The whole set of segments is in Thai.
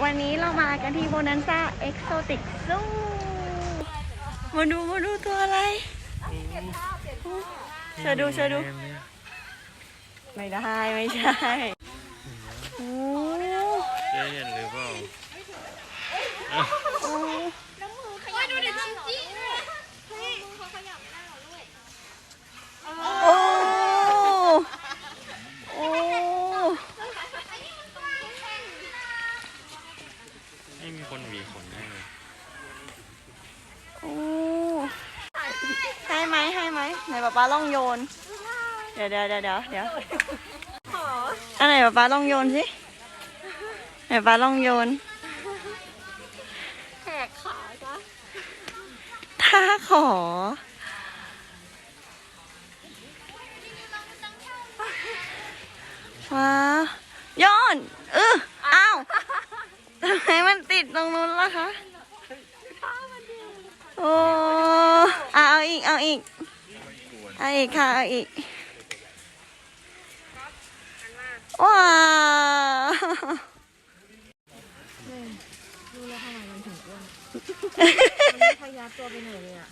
วันนี้เรามากันที่โบนันซ่าเอ็กโซติกซูมาดูมาดูตัวอะไรเชดูเชดู ไม่ได้ ไม่ใช่โอ้เจ๊เห็นหรือเปล่า โอ้ ดูดิจริง โอ้โอ้ ไม่มีคนหวีขนให้เลย โอ้ให้ไหมให้ ไหมไหนป๊าป๊าลองโยน เดี๋ยวเดี๋ยวเดี๋ยวเดี๋ยวเดี๋ยวอันไหนป๊าป๊าลองโยนสิไหนป๊าลองโยนแหกขาจ้ะถ้าขอ ว้าวย้อนเอออ้าวทำไมมันติดตรงนู้นล่ะคะ โอ้อะเอาอีก เอาอีก เอาอีกค่ะเอาอีกว้าวดูแล้วทำไมมันถึงอ้วนพยับตัวไปหน่อยเลยอะ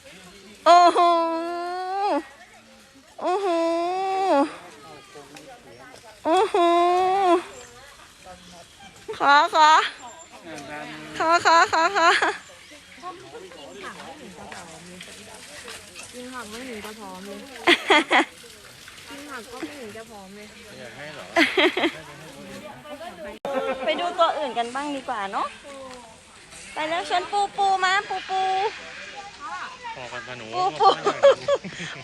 โอ้โหโอ้โหโอ้โหขอขอขอขอขอขอ กิน ผักไม่ถึงจะพร้อมเลยกินผักก็ไม่ถึงจะพร้อมเลย อยากให้เหรอไปดูตัวอื่นกันบ้างดีกว่าเนาะ ไปแล้วชวนปูปูมาปูปูพอกันสนุกปูปู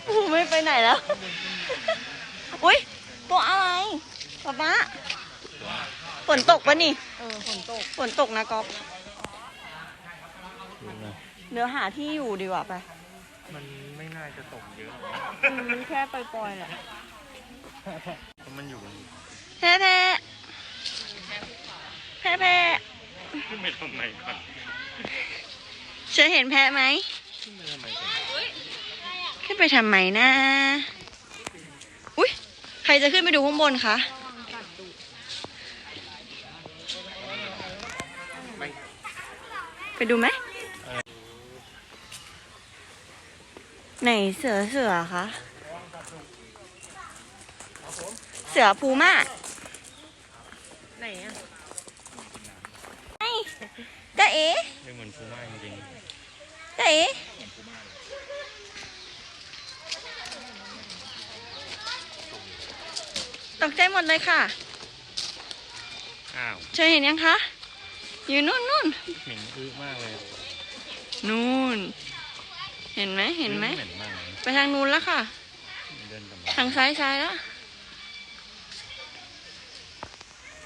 ปูไม่ไปไหนแล้ว อุ้ยตัวอะไรป๊าป๊าฝนตกปะนี่ เออฝนตก ฝนตกนะก๊อฟเดี๋ยวหาที่อยู่ดีกว่าไป มันไม่ น่าจะตกเยอะมันแค่ปล่อยๆแหละเพราะมันอยู่บนแพ้แพ้แพ้แพ้ขึ้นไปทำไมก่อนเชอเห็นแพ้ไหม ขึ้นไปทำไมก่อนขึ้นไปทำไมนะ อุ้ยใครจะขึ้นไปดูข้างบนคะ ไปดูไหม ไหนเสือเสือคะ เสือพูม่าไหนอะไอ้จ้าเอ๋เรื่องเหมือนฟูม่าจริงจ้าเอ๋ตกใจหมดเลยค่ะๆอ้าวเชอเห็นยังคะ อยู่นู่นนู่นเหม็นอึมากเลย นู่น เห็นไหมเห็นไหมเหม็นมากเลยไปทางนู้นแล้วค่ะ เดินกลับมาทางซ้ายซ้ายแล้ว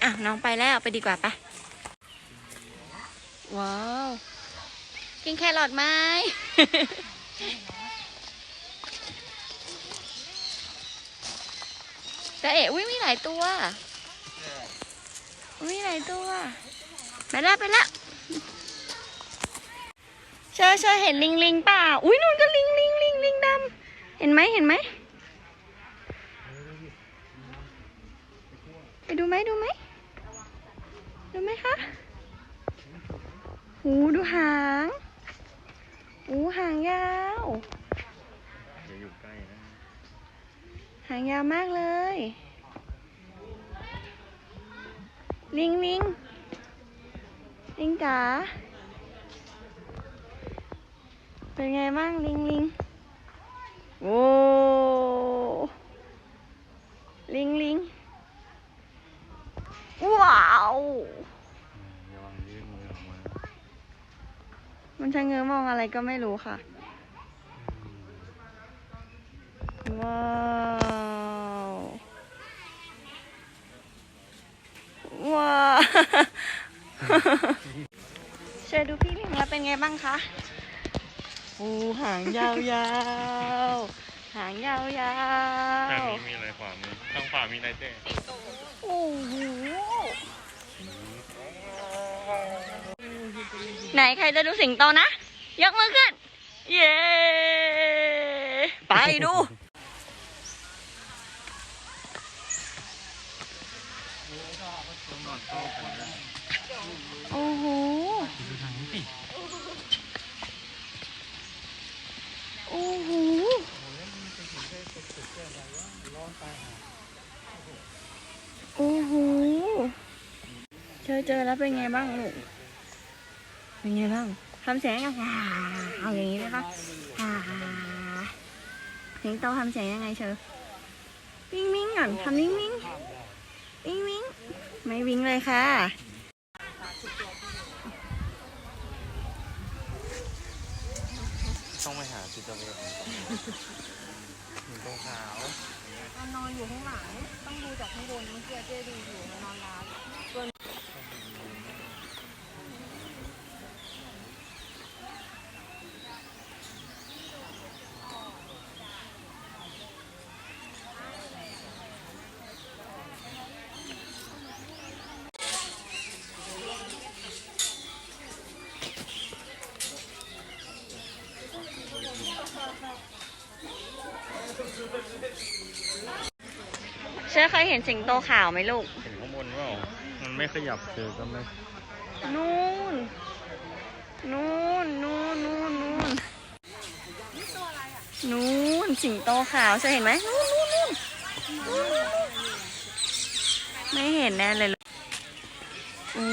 อะ น้องไปแล้วไปดีกว่าปะว้าว กินแครอทไหม แต่เอ๋อุ้ยมีหลายตัวอุ๊ยมีหลายตัว ไปละไปละ เชอเชอเห็นลิงลิงเปล่าอุ้ยนู่นก็ลิงลิงลิงลิงดำเห็นไหมเห็นไหมไปดูไหมดูไหมดูไหมคะหูดูหางหูหางยาวอย่าอยู่ใกล้นะหางยาวมากเลย ลิงลิงลิงจ๋า เป็นไงบ้างลิงลิงโอ้ลิงลิงว้าวมันมือออกมามันชะเง้อมองอะไรก็ไม่รู้ค่ะ ว้าว ว้าวเชดูพี่ลิงแล้วเป็นไงบ้างคะ โอ้หางยาวๆ หางยาวทางๆนี้มีอะไรขวามือทางขวามีอะไรเจ๊โอ้โห ไหนใครจะดูสิงโตนะ ยกมือขึ้น เย้ ไปดู นอนเข้ากันนะ โอ้ เจอเจอแล้วเป็นไงบ้างลูก เป็นไงบ้างทำเสียงยังไงเอาอย่างนี้ได้ปะอ่าสิงโตทำเสียงยังไงเชอวิ่งวิ่งก่อนทำวิ่งวิ่งวิ่งวิ่งไม่วิ่งเลยค่ะต้องไปหาจิตเวชหินตรงขาว มันนอนอยู่ข้างหลัง ต้องดูจากข้างบนเมื่อกี้เจ๊ดูอยู่มันนอนร้าน เชื่อเคยเห็นสิงโตขาวไหมลูก เห็นข้างบนว่ามันไม่ขยับคือก็ไม่นู่น นู่นนู่นนู่นนู่นนู่นสิงโตขาวเธอเห็นไหมนู่นนู่นนู่นนู่นไม่เห็นแน่เลยลูกโอ้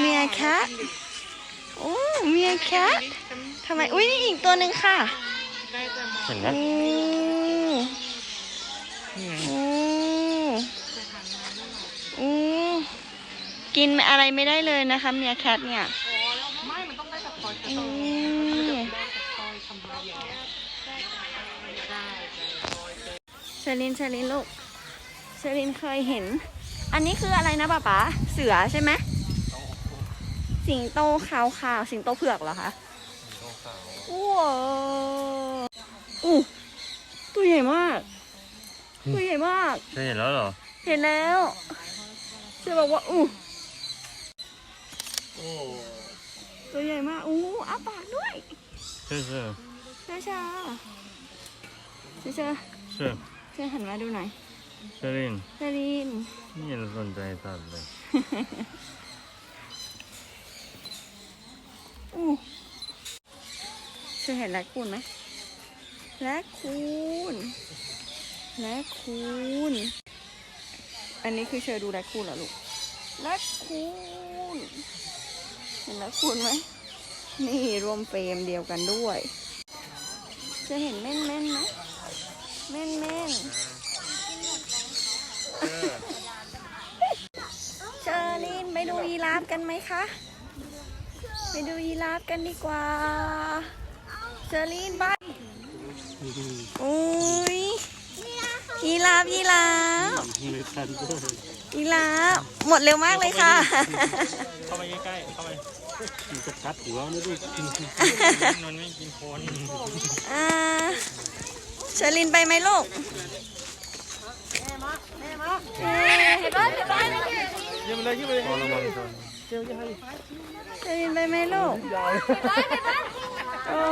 เมียแคทโอ้เมียแคททำไม อุ้ยนี่อีกตัวหนึ่งค่ะเห็นไหมโอ้นี่ไงโอ้โอ้กินอะไรไม่ได้เลยนะคะเมียแคทเนี่ยไม่มันต้องได้แบบคอยอืมคอยทำลายอย่างเงี้ยได้เชลินเชลินลูกเชลินเคยเห็น อันนี้คืออะไรนะป๊าป๋าเสือใช่ไหมสิงโตขาวขาวๆสิงโตเผือกเหรอคะหินตรงขาวว้าวอู้ตัวใหญ่มาก ตัวใหญ่มากเคยเห็นแล้วเหรอ เห็นแล้ว เชบอกว่าอู้โอ้ตัวใหญ่มากอู้อ้าปากด้วยเชื่อเชื่อช้าช้าเชเชเชื่อเชหันมาดูหน่อยเชื่อลินเชลินนี่เราสนใจสัตว์เลยอู้เชอเห็นแรคคูนไหมแรคคูนแรคคูน อันนี้คือเชอดูแรคคูนเหรอลูกแรคคูนเห็นแรคคูนไหมนี่รวมเฟรมเดียวกันด้วย จะเห็นเม่นเม่นๆไหมเม่นเม่นเชื่อเชอรินไปดูยีราฟกันไหมคะ ไปดูยีราฟกันดีกว่าเชอรินไปอุ้ย ยีราฟยีราฟยีราฟหมดเร็วมากเลยค่ะ เข้ามาใกล้ๆเข้ามามันจะกัดหัวไม่ได้กินมันไม่กินคนอ่าเชอรินไปไหมลูกเอ๊ะยืมเลยยืมเลยพอระวังตัวเจ้าจะให้เชอรินไปไหมลูกโอ้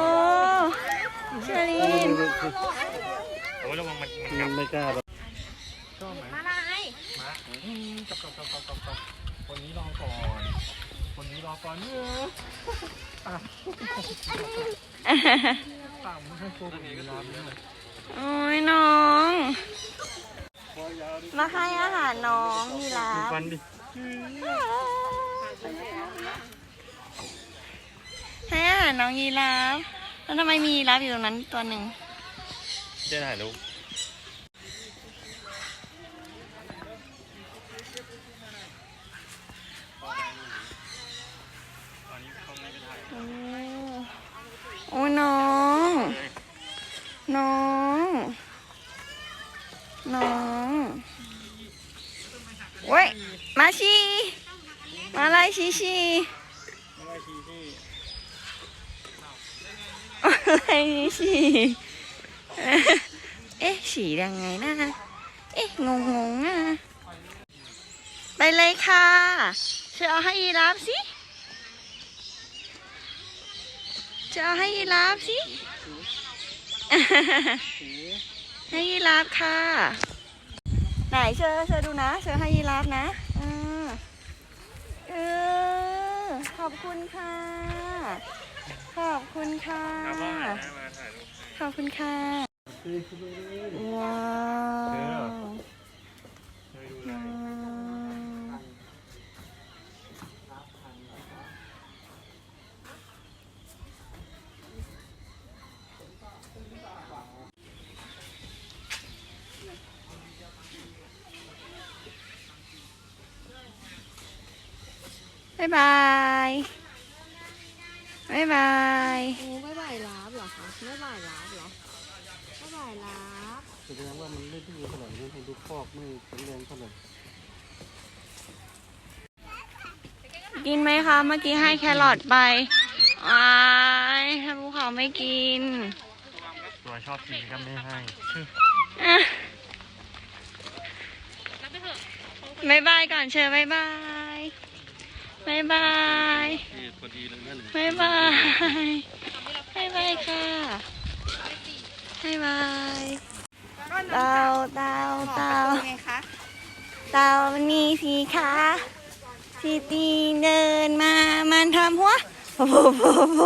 เชอรินโอ้ยระวังมันมันกัมับไม่กล้าหรอกมาลายมากับกับกับกับกับกับคนนี้รอก่อน คนนี้รอก่อนเนื้อต่ำให้ตัวผมเวลาเนี่ยโอ้ยน้องมาให้อาหารน้องยีราฟฟันดิให้อาหารน้องยีราฟแล้วทำไมมียีราฟอยู่ตรงนั้นตัวหนึ่ง เจ๊ถ่ายรูปตอนนี้เขาไม่ได้ถ่ายโอ้โอ้ยน้อง น้อง น้องเว้ย มาชีมาไล่ชีชีไม่ได้ชี้ที่อะไรฉี่ เอ๊ะฉี่ยังไงนะ เอ๊ะงงงๆอะไปเลยค่ะเชื่อเอาให้ยีราฟสิเชื่อเอาให้ยีราฟสิ ให้ยีราฟค่ะ ไหนเชอเชอดูนะเชอให้ยีราฟนะอ่าเออขอบคุณค่ะ ขอบคุณค่ะครับว่านะมาถ่ายรูปขอบคุณค่ะ ว้าวบ๊ายบาย บ๊ายบาย อกไม่แข็งแรงเท่าไหร่กินไหมคะ เมื่อกี้ให้แครอทไปอ้ายถ้าภูเขาไม่กิน ตัวชอบกินก็ไม่ให้อะบายบายก่อนเชิญบายบายบายบายนี่พอดีเลยนั่นบายบายบายบายค่ะบายบาย เต่าเต่าเต่าไงคะเต่ามันมีสีขาสีตีนเดินมา มันทำหัวโผล่โผโผ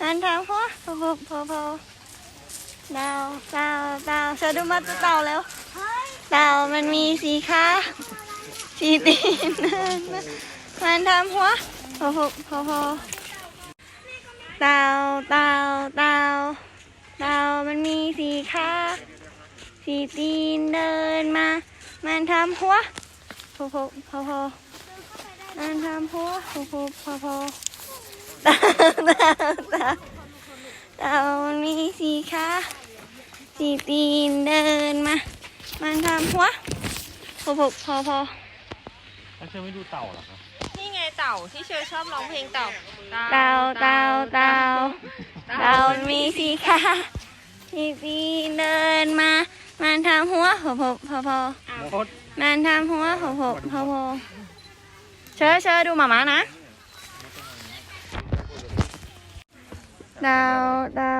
มันทำหัวโผล่โผโผล่โเต่าเต่าเต่าเชดูมาตัวเต่าแล้ว เต่ามันมีสีขาสีตีนเดินมามันทำหัวโผล่โผโผโผเต่าเต่าเต่าเต่ามันมีสีขา สีตีนเดินมา มันทำหัวโผล่โผล่โผล่โผล่มันทำหัวโผล่โผล่โผล่โผล่เต่าตาตาตามันมีสีขาสีตีนเดินมา มันทำหัวโผล่โผล่โผล่โผล่แล้วเธอไม่ดูเต่าเหรอครับนี่ไงเต่าที่เชอชอบร้องเพลงเต่า เต่าเต่าเต่าเต่ามีสีขาสีตีนเดินมา มันทำหัวโผล่โผล่โผล่โผล่มดมันทำหัวโผล่โผล่โผล่โผล่เชอเชอดูหมาม้านะเต่าเต่า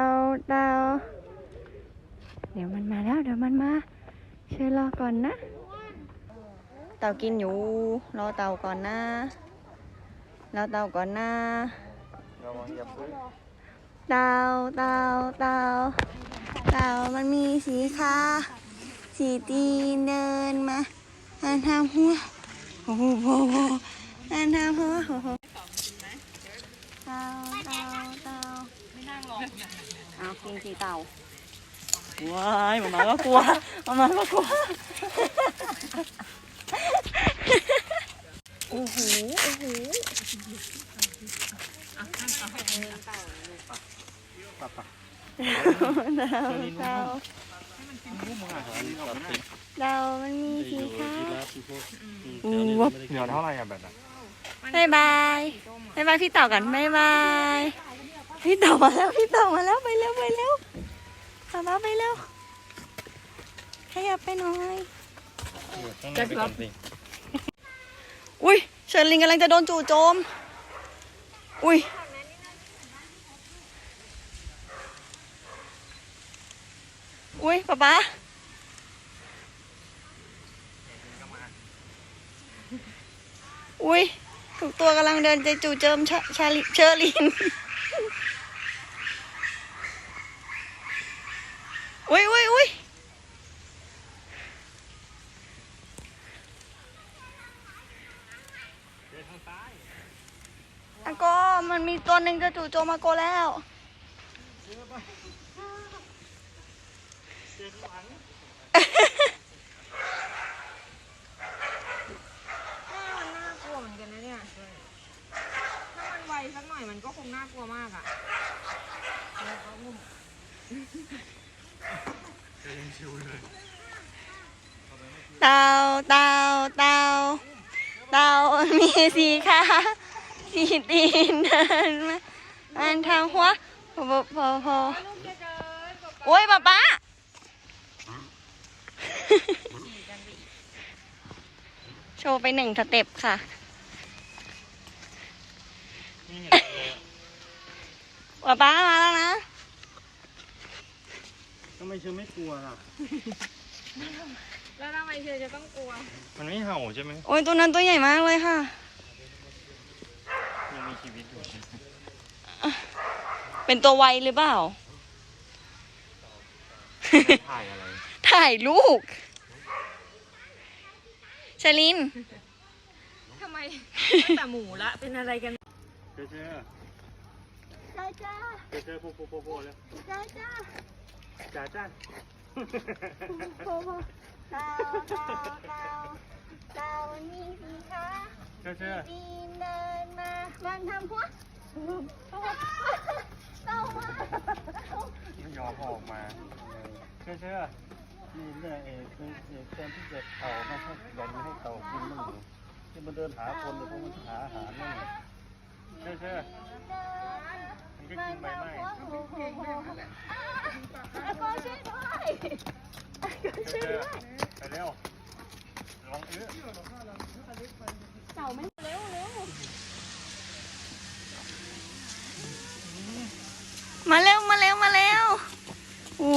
เต่าเดี๋ยวมันมาแล้วเดี๋ยวมันมา เชอรอก่อนนะ เต่ากินอยู่ รอเต่าก่อนนะ รอเต่าก่อนนะระวังอย่าพึ่งเต่าเต่า เต่าเต่ามันมีสีขาสีตีนเดินมาอันทำหัวโอ้โหโหอันทำหัวโอ้โหเต่าเต่าเต่าไม่นั่งหรอกเอากินสีเต่าว้ายมามาก็กลัวมามาก็กลัวโอ้โหโอ้โหปับปับ เต่าเต่ารูปมึงอะอันนี้แบบเป็นเต่ามันมีสีขาที่ร้านที่พวอืมวับเหนือเท่าไหร่อะแบบนั้นบายบายบายบายพี่เต่ากันบายบายพี่เต่ามาแล้วพี่เต่ามาแล้วไปเร็วไปเร็วป๊าป๊าไปเร็วขยับไปหน่อยต้องไปก่อนสิอุ้ยเชิญลิงกำลังจะโดนจู่โจม อุ้ย อุ้ยป๊าป๊าอุ้ยทุกตัวกำลังเดินจะจู่โจมชาชาลิเชอร์ลินอุ้ยอุ้ยอุ้ยอาโกมันมีตัวหนึ่งจะจู่โจมอาโกแล้ว ม่มันน่ากลัวเหมือนกันนะเนี่ย ถ้ามันไวสักหน่อยมันก็คงน่ากลัวมากอะเต่าเต่าเต่าเต่ามีสีขาสีตีนเดินมามันทางหัวพอพอพอพอโอ้ยป๊าป๊า โชว์ไปหนึ่งสเต็ปค่ะนี่ไงป๊าป๊ามาแล้วนะทำไมเชอไม่กลัวล่ะ แล้วทำไมเชอจะต้องกลัว มันไม่เห่าใช่ไหมโอ้ยตัวนั้นตัวใหญ่มากเลยค่ะ ยังมีชีวิตอยู่ใช่ไหมเป็นตัวไวหรือเปล่า ถ่ายอะไร ถ่ายลูกชลิน ทำไมแต่หมูละ เป็นอะไรกันเชอเชอจ้าจ้าเชอเชอโผล่โผล่โผล่โผล่เลยจ้าจ้าจ้าจ้าโผล่เต่าเต่าเต่าเต่ามีสีขาเชอเชอตีนเดินมาแบนทำพวกเต้ามาไม่ยอมออกมาเชื่อเชื่อ นี่เรื่เอกเอกแทนที่จะเต่ามาให้แบ่งให้เต่ากินมั่งอยู่ที่มันเดินหาคนเลยเพราะมันหาอาหารนั่นแหละเชื่อเชื่อมันก็กินใบไม้อาโกช่วยด้วยอาโกเชื่ช่อวยเชื่อด้วยไปเร็วลองอื้อเต่าไม่เร็วเร็วมาเร็วมาเร็วมาเร็วอู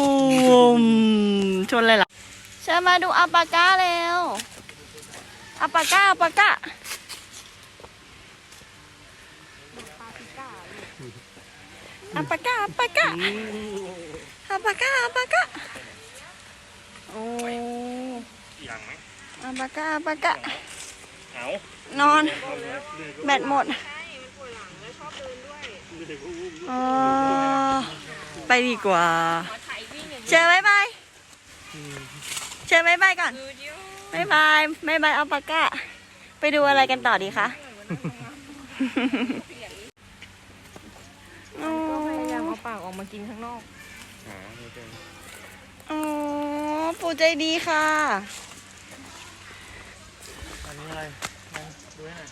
ม ชนเลยเหรอเชิญมาดูอัปปาก้าเร็วอัปปาก้าอัปปาก้าอัปปาก้าอัปปาก้าอัปปาก้าอัปปาก้าโอ้อยางไหมอัปปาก้าอัปปาก้าเอานอน แบตหมดอ๋อไปดีกว่าหัวไถวิ่งอย่างเชิญบายบาย เชิญบายบายก่อนดูเดียวบายบายบายบายอัลปาก้า ไปดูอะไรกันต่อดีคะอ๋อก็พยายามเอาปากออกมากินข้างนอกหาไม่เจออ๋อปู่ใจดีค่ะ อันนี้อะไรมาดูให้หน่อย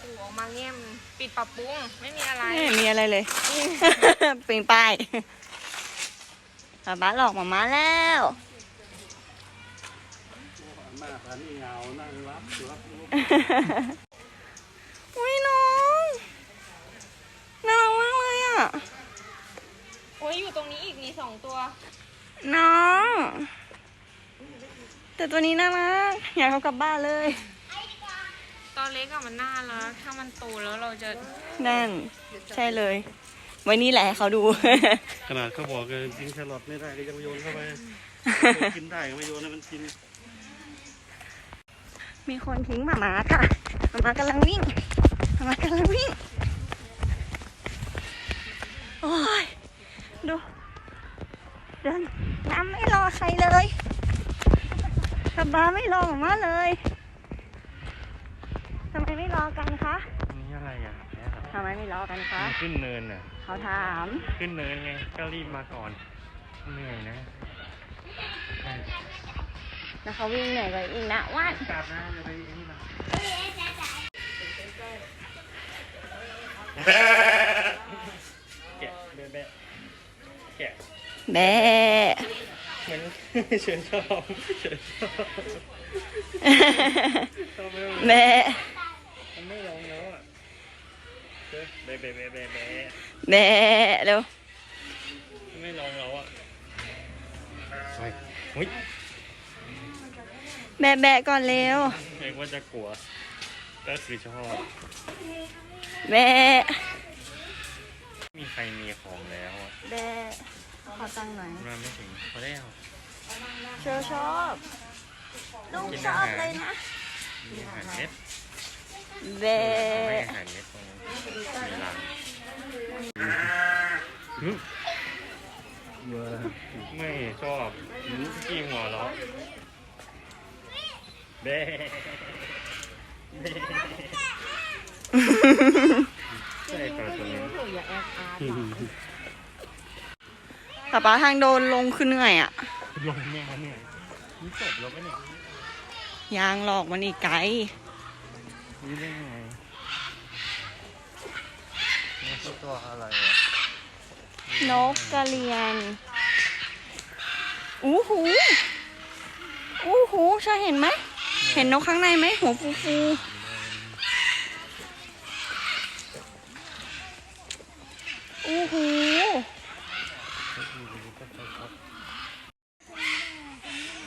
ปูออกมาเงียบปิดปรับปรุง ไม่มีอะไร ไม่มีอะไรเลย ปิงป้าย ป๊าป๊าหลอกหมามาแล้วมาพันนี่เหงานั่งรับอยู่รับลูกอุ้ยน้องน่ารักมากเลยอะ โอ้ยอยู่ตรงนี้อีกมีสองตัว น้อง แต่ตัวนี้น่ารักอยากเอากลับบ้านเลย ตอนเล็กอะมันน่ารักถ้ามันโตแล้วเราจะนั่น ใช่เลย ไว้นี่แหละให้เขาดู ขนาดเขาบอกเลยกินแครอทไม่ได้ก็ยังโยนเข้าไป กินได้ก็ไม่โยนให้มันกินมีคนทิ้งหมาม้าค่ะหมาม้ากำลังวิ่งหมาม้ากำลังวิ่ง โอ้ย ดู เดินน้ำไม่รอใครเลยกลับบ้านไม่รอหมาม้าเลยทำไมไม่รอกันคะ นี่อะไรอะแพ้เหรอทำไมไม่รอกันคะ มันขึ้นเนินอะ เขาถาม ขึ้นเนินไง ก็รีบมาก่อน เหนื่อยนะ แล้วเขาวิ่งเหนื่อยกว่าอีกนะว่านกลับนะจะไปไอ้นี่มาแกะเบะเบะแกะแบะเหมือนเชิญชอบเชิญชอบชอบไม่รู้แบะ มันไม่ลงแล้วอะ เชิญเบะเบะเบะเบะเบะแบะเร็วไม่ลงแล้วอะเฮ้ยเฮ้ยแบะแบะก่อนเร็วเรียกว่าจะกลัว ก็คือชอบแบะมีใครมีของแล้วอะแบะขอตังค์หน่อยมาไม่ถึงพอแล้วเชอชอบลุงชอบเลยนะมีอาหารเม็ด แบเขาให้ะอาหารเม็ดตรงมีรังหึเยอะไม่ชอบกี้หัวเราะเบ้เบ้ใช่ตัวตัวนี้หนูอย่าแอบอาร์ตป๊าป๊าทางโดนลงคือเหนื่อยอะ ลงแม่เนี่ยนี่จบแล้วปะเนี่ยยางหลอกมันอีกไกล นี่ได้ไงนี่คือตัวอะไรอะนกกระเรียน อู้หู อู้หูใช่เห็นไหม เห็นนกข้างในไหมหัวฟูฟูอู้หู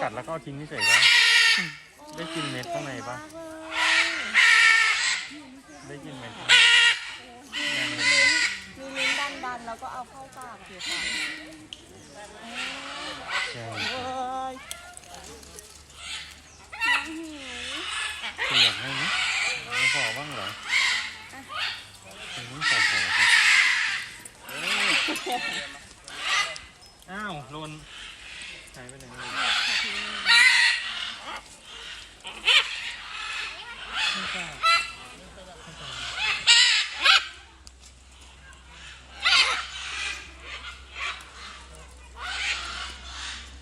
กัดแล้วก็เอาทิ้งเฉยๆป่ะได้กินเม็ดข้างในป่ะ ได้กินเม็ดข้างในแม่เห็นไหมมีลิ้นดันๆแล้วก็เอาเข้าปากอยู่ค่ะใช่เอ้ยน้องหิวคุณอยากให้ไหมไม่พอบ้างเหรอคุณต้องขอขอครับอ้าวโลนหายไปไหนเลย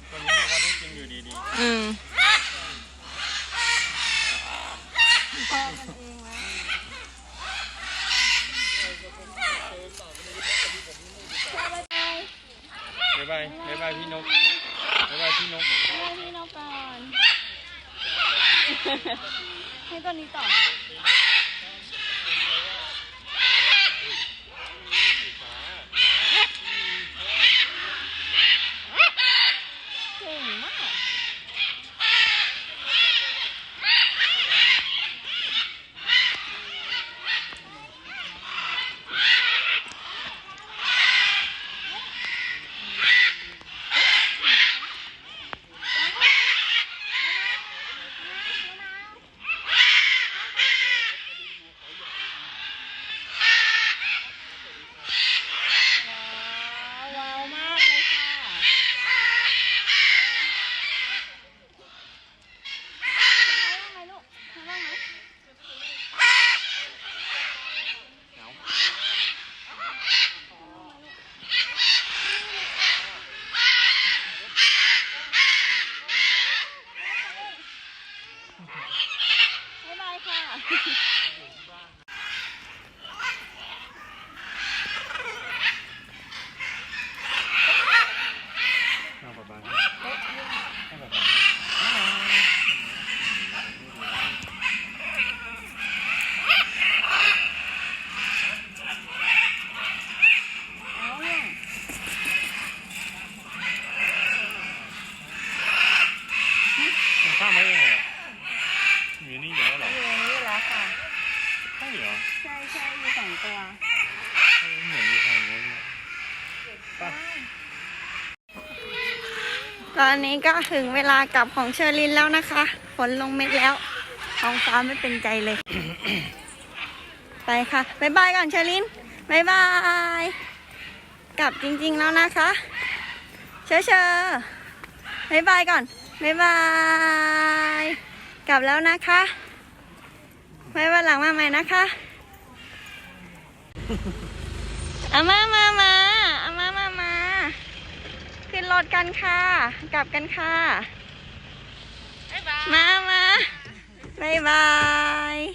ตัวนี้บอกว่าได้กินอยู่ดี อืม ๆบ๊ายบายบ๊ายบายพี่นกบ๊ายบายพี่นก ให้พี่นกก่อน ให้ตัวนี้ต่อ เก่งมาก ว้าวว้าวมากเลยค่ะใครบ้างไหมลูกใครบ้างไหม เหงา บ๊ายบายค่ะ เอาบ๊ายบายให้บ๊ายบาย เอาเนี่ย มันข้ามไม่ได้เหรออยู่นี่เดี๋ยวเหรอ อยู่นี่แล้วค่ะ ใช่เหรอ ใช่ใช่อยู่สองตัวเหมือนอยู่ทางนู้นเลยไปตอนนี้ก็ถึงเวลากลับของเชอรินแล้วนะคะ ฝนลงเม็ดแล้วท้องฟ้าไม่เป็นใจเลย ไปค่ะบ๊ายบายก่อนเชอรินบ๊ายบาย กลับจริงๆแล้วนะคะ เชอเชอบ๊ายบายก่อนบ๊ายบาย กลับแล้วนะคะ ไว้วันหลังมาใหม่นะคะ อามามามาอามามามาขึ้นรถกันค่ะ กลับกันค่ะ มามาบ๊ายบาย